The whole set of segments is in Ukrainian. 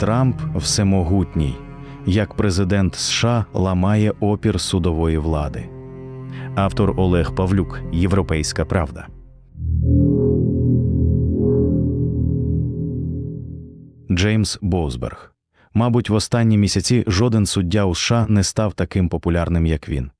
Трамп всемогутній, як президент США ламає опір судової влади. Автор Олег Павлюк, Європейська Правда. Джеймс Боузберг. Мабуть, в останні місяці жоден суддя у США не став таким популярним, як він.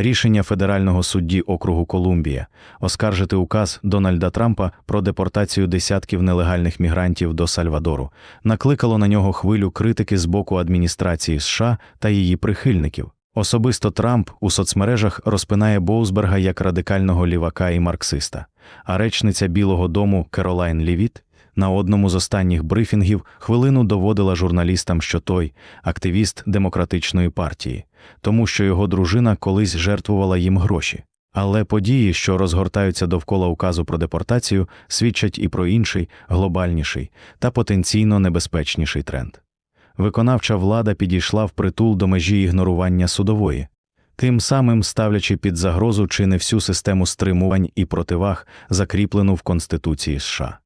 Рішення федерального судді округу Колумбія оскаржити указ Дональда Трампа про депортацію десятків нелегальних мігрантів до Сальвадору. Накликало на нього хвилю критики з боку адміністрації США та її прихильників. Особисто Трамп у соцмережах розпинає Боузберга як радикального лівака і марксиста, а речниця Білого дому Керолайн Лівіт на одному з останніх брифінгів хвилину доводила журналістам, що той активіст демократичної партії, тому що його дружина колись жертвувала їм гроші. Але події, що розгортаються довкола указу про депортацію, свідчать і про інший, глобальніший та потенційно небезпечніший тренд. Виконавча влада підійшла впритул до межі ігнорування судової, тим самим ставлячи під загрозу чи не всю систему стримувань і противаг, закріплену в Конституції США.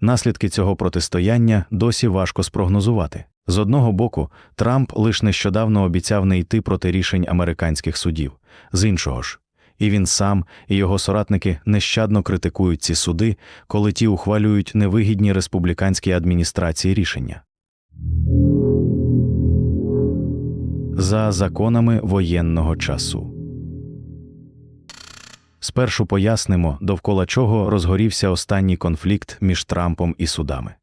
Наслідки цього протистояння досі важко спрогнозувати. З одного боку, Трамп лише нещодавно обіцяв не йти проти рішень американських судів, з іншого ж. І він сам, і його соратники нещадно критикують ці суди, коли ті ухвалюють невигідні республіканській адміністрації рішення. За законами воєнного часу. Спершу пояснимо, довкола чого розгорівся останній конфлікт між Трампом і судами.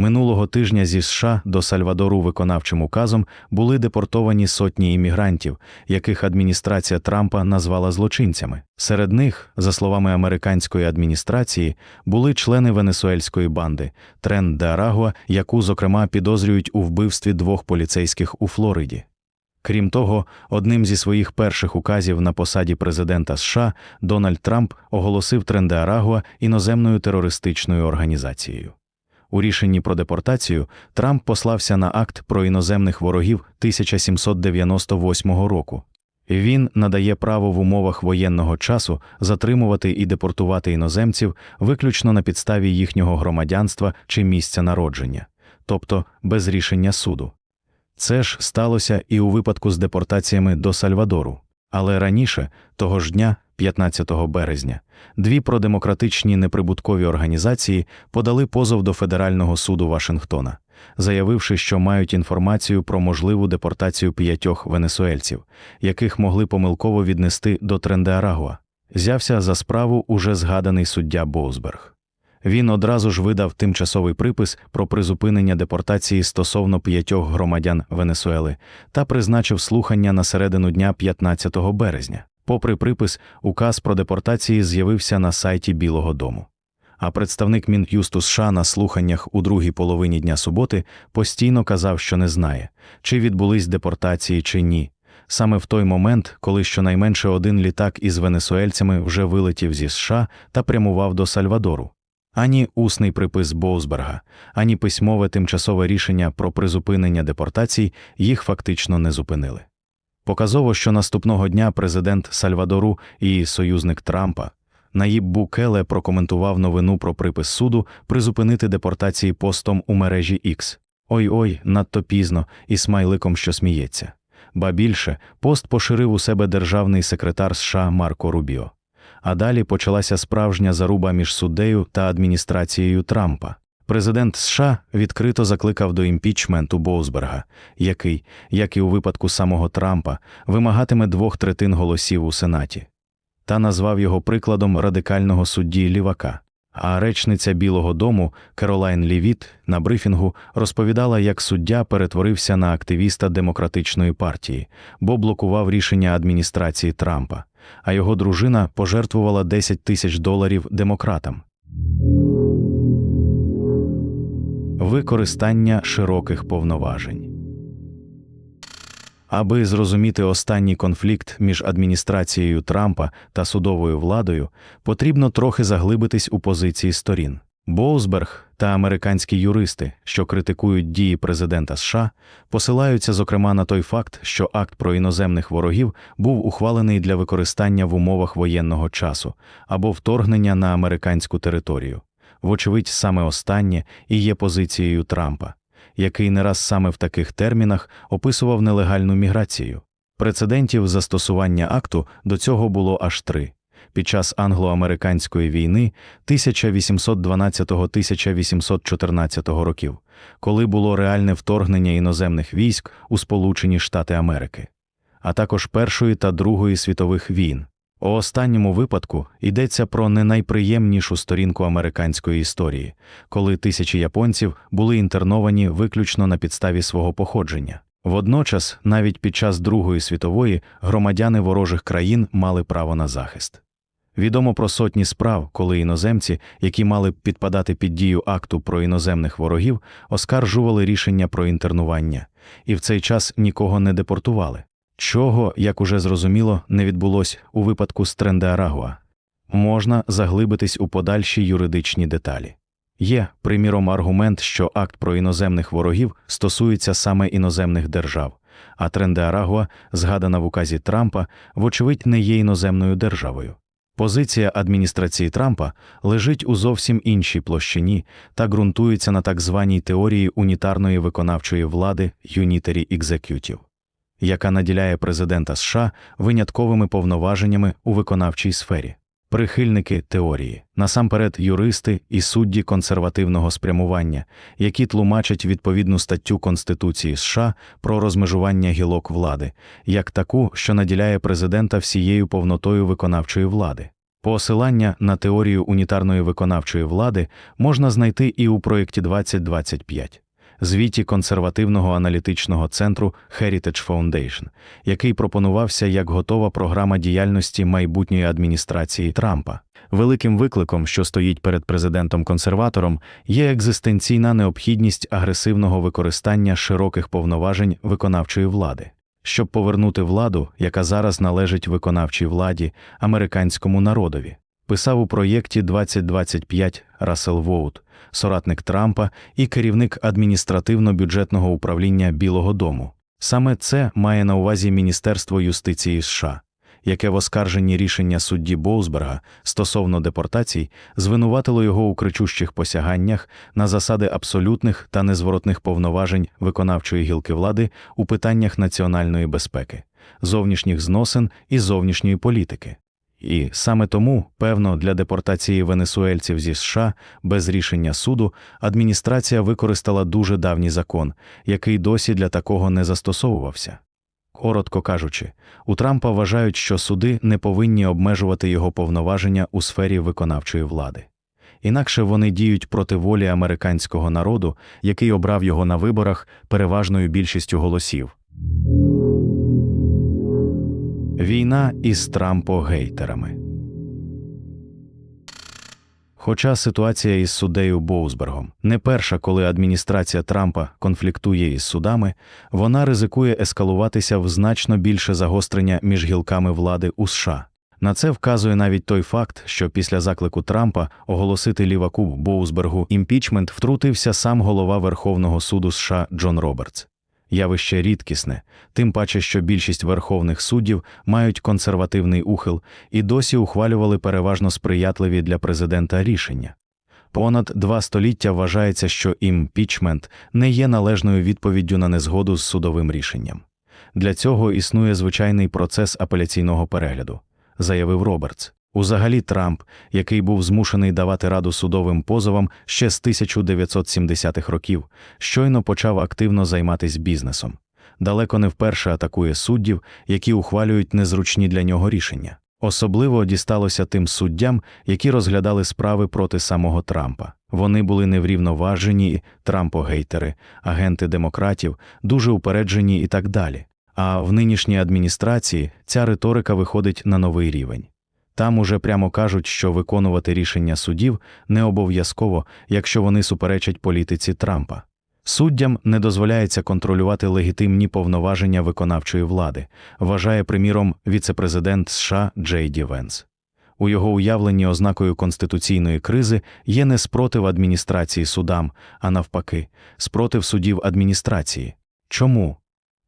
Минулого тижня зі США до Сальвадору виконавчим указом були депортовані сотні іммігрантів, яких адміністрація Трампа назвала злочинцями. Серед них, за словами американської адміністрації, були члени венесуельської банди Трен де Арагуа, яку, зокрема, підозрюють у вбивстві двох поліцейських у Флориді. Крім того, одним зі своїх перших указів на посаді президента США Дональд Трамп оголосив Тренде-Арагуа іноземною терористичною організацією. У рішенні про депортацію Трамп послався на акт про іноземних ворогів 1798 року. Він надає право в умовах воєнного часу затримувати і депортувати іноземців виключно на підставі їхнього громадянства чи місця народження, тобто без рішення суду. Це ж сталося і у випадку з депортаціями до Сальвадору. Але раніше, того ж дня, 15 березня, дві продемократичні неприбуткові організації подали позов до Федерального суду Вашингтона, заявивши, що мають інформацію про можливу депортацію п'ятьох венесуельців, яких могли помилково віднести до Тренде-Арагуа. Взявся за справу уже згаданий суддя Боузберг. Він одразу ж видав тимчасовий припис про призупинення депортації стосовно п'ятьох громадян Венесуели та призначив слухання на середину дня 15 березня. Попри припис, указ про депортації з'явився на сайті Білого Дому. А представник Мін'юсту США на слуханнях у другій половині дня суботи постійно казав, що не знає, чи відбулись депортації чи ні. Саме в той момент, коли щонайменше один літак із венесуельцями вже вилетів зі США та прямував до Сальвадору. Ані усний припис Боузберга, ані письмове тимчасове рішення про призупинення депортацій їх фактично не зупинили. Показово, що наступного дня президент Сальвадору і союзник Трампа Наїб Букеле прокоментував новину про припис суду призупинити депортації постом у мережі X. Ой-ой, надто пізно, і смайликом, що сміється. Ба більше, пост поширив у себе державний секретар США Марко Рубіо. А далі почалася справжня заруба між суддею та адміністрацією Трампа. Президент США відкрито закликав до імпічменту Боузберга, який, як і у випадку самого Трампа, вимагатиме двох третин голосів у Сенаті, та назвав його прикладом радикального судді лівака. А речниця Білого дому Керолайн Лівіт на брифінгу розповідала, як суддя перетворився на активіста демократичної партії, бо блокував рішення адміністрації Трампа, а його дружина пожертвувала 10 тисяч доларів демократам. Використання широких повноважень. Аби зрозуміти останній конфлікт між адміністрацією Трампа та судовою владою, потрібно трохи заглибитись у позиції сторін. Боузберг та американські юристи, що критикують дії президента США, посилаються зокрема на той факт, що акт про іноземних ворогів був ухвалений для використання в умовах воєнного часу або вторгнення на американську територію. Вочевидь, саме останнє і є позицією Трампа, який не раз саме в таких термінах описував нелегальну міграцію. Прецедентів застосування акту до цього було аж три. Під час англо-американської війни 1812-1814 років, коли було реальне вторгнення іноземних військ у Сполучені Штати Америки, а також Першої та Другої світових війн. У останньому випадку йдеться про не найприємнішу сторінку американської історії, коли тисячі японців були інтерновані виключно на підставі свого походження. Водночас, навіть під час Другої світової, громадяни ворожих країн мали право на захист. Відомо про сотні справ, коли іноземці, які мали б підпадати під дію акту про іноземних ворогів, оскаржували рішення про інтернування, і в цей час нікого не депортували. Чого, як уже зрозуміло, не відбулось у випадку з Трендеарагуа. Можна заглибитись у подальші юридичні деталі. Є, приміром, аргумент, що акт про іноземних ворогів стосується саме іноземних держав, а Трендеарагуа, згадана в указі Трампа, вочевидь не є іноземною державою. Позиція адміністрації Трампа лежить у зовсім іншій площині та ґрунтується на так званій теорії унітарної виконавчої влади Unitary Executive, яка наділяє президента США винятковими повноваженнями у виконавчій сфері. Прихильники теорії, насамперед юристи і судді консервативного спрямування, які тлумачать відповідну статтю Конституції США про розмежування гілок влади, як таку, що наділяє президента всією повнотою виконавчої влади. Посилання на теорію унітарної виконавчої влади можна знайти і у проєкті 2025 звіті консервативного аналітичного центру Heritage Foundation, який пропонувався як готова програма діяльності майбутньої адміністрації Трампа. Великим викликом, що стоїть перед президентом-консерватором, є екзистенційна необхідність агресивного використання широких повноважень виконавчої влади. Щоб повернути владу, яка зараз належить виконавчій владі, американському народові, писав у проєкті 2025 Рассел Воут, соратник Трампа і керівник адміністративно-бюджетного управління Білого Дому. Саме це має на увазі Міністерство юстиції США, яке в оскарженні рішення судді Боузберга стосовно депортацій звинуватило його у кричущих посяганнях на засади абсолютних та незворотних повноважень виконавчої гілки влади у питаннях національної безпеки, зовнішніх зносин і зовнішньої політики. І саме тому, певно, для депортації венесуельців зі США без рішення суду адміністрація використала дуже давній закон, який досі для такого не застосовувався. Коротко кажучи, у Трампа вважають, що суди не повинні обмежувати його повноваження у сфері виконавчої влади. Інакше вони діють проти волі американського народу, який обрав його на виборах переважною більшістю голосів. Війна із Трампо-гейтерами. Хоча ситуація із суддею Боузбергом не перша, коли адміністрація Трампа конфліктує із судами, вона ризикує ескалуватися в значно більше загострення між гілками влади у США. На це вказує навіть той факт, що після заклику Трампа оголосити ліваку Боузбергу імпічмент втрутився сам голова Верховного суду США Джон Робертс явище рідкісне, тим паче, що більшість верховних суддів мають консервативний ухил і досі ухвалювали переважно сприятливі для президента рішення. Понад два століття вважається, що імпічмент не є належною відповіддю на незгоду з судовим рішенням. Для цього існує звичайний процес апеляційного перегляду, заявив Робертс. Узагалі Трамп, який був змушений давати раду судовим позовам ще з 1970-х років, щойно почав активно займатися бізнесом. Далеко не вперше атакує суддів, які ухвалюють незручні для нього рішення. Особливо дісталося тим суддям, які розглядали справи проти самого Трампа. Вони були неврівноважені, Трампо-гейтери, агенти демократів, дуже упереджені і так далі. А в нинішній адміністрації ця риторика виходить на новий рівень. Там уже прямо кажуть, що виконувати рішення судів не обов'язково, якщо вони суперечать політиці Трампа. Суддям не дозволяється контролювати легітимні повноваження виконавчої влади, вважає приміром віцепрезидент США Джей Ді Венс. У його уявленні ознакою конституційної кризи є не спротив адміністрації судам, а навпаки, спротив судів адміністрації. Чому?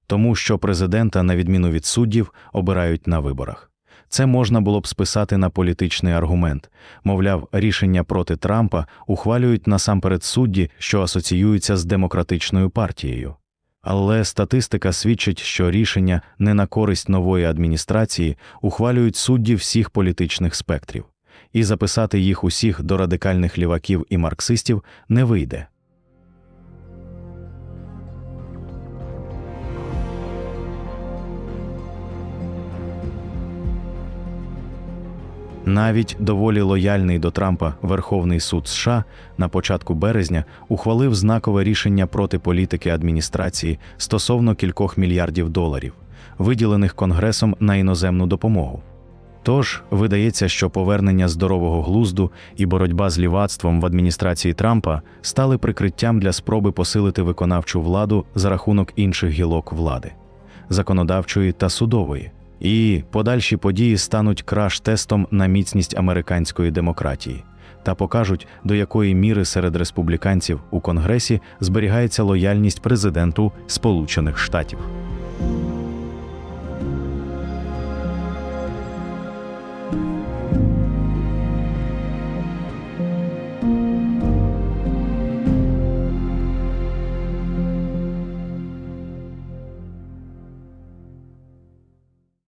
Тому що президента, на відміну від суддів, обирають на виборах. Це можна було б списати на політичний аргумент. Мовляв, рішення проти Трампа ухвалюють насамперед судді, що асоціюються з демократичною партією. Але статистика свідчить, що рішення не на користь нової адміністрації ухвалюють судді всіх політичних спектрів, і записати їх усіх до радикальних ліваків і марксистів не вийде. Навіть доволі лояльний до Трампа Верховний суд США на початку березня ухвалив знакове рішення проти політики адміністрації стосовно кількох мільярдів доларів, виділених Конгресом на іноземну допомогу. Тож видається, що повернення здорового глузду і боротьба з лівацтвом в адміністрації Трампа стали прикриттям для спроби посилити виконавчу владу за рахунок інших гілок влади законодавчої та судової. І подальші події стануть краш-тестом на міцність американської демократії та покажуть, до якої міри серед республіканців у Конгресі зберігається лояльність президенту Сполучених Штатів.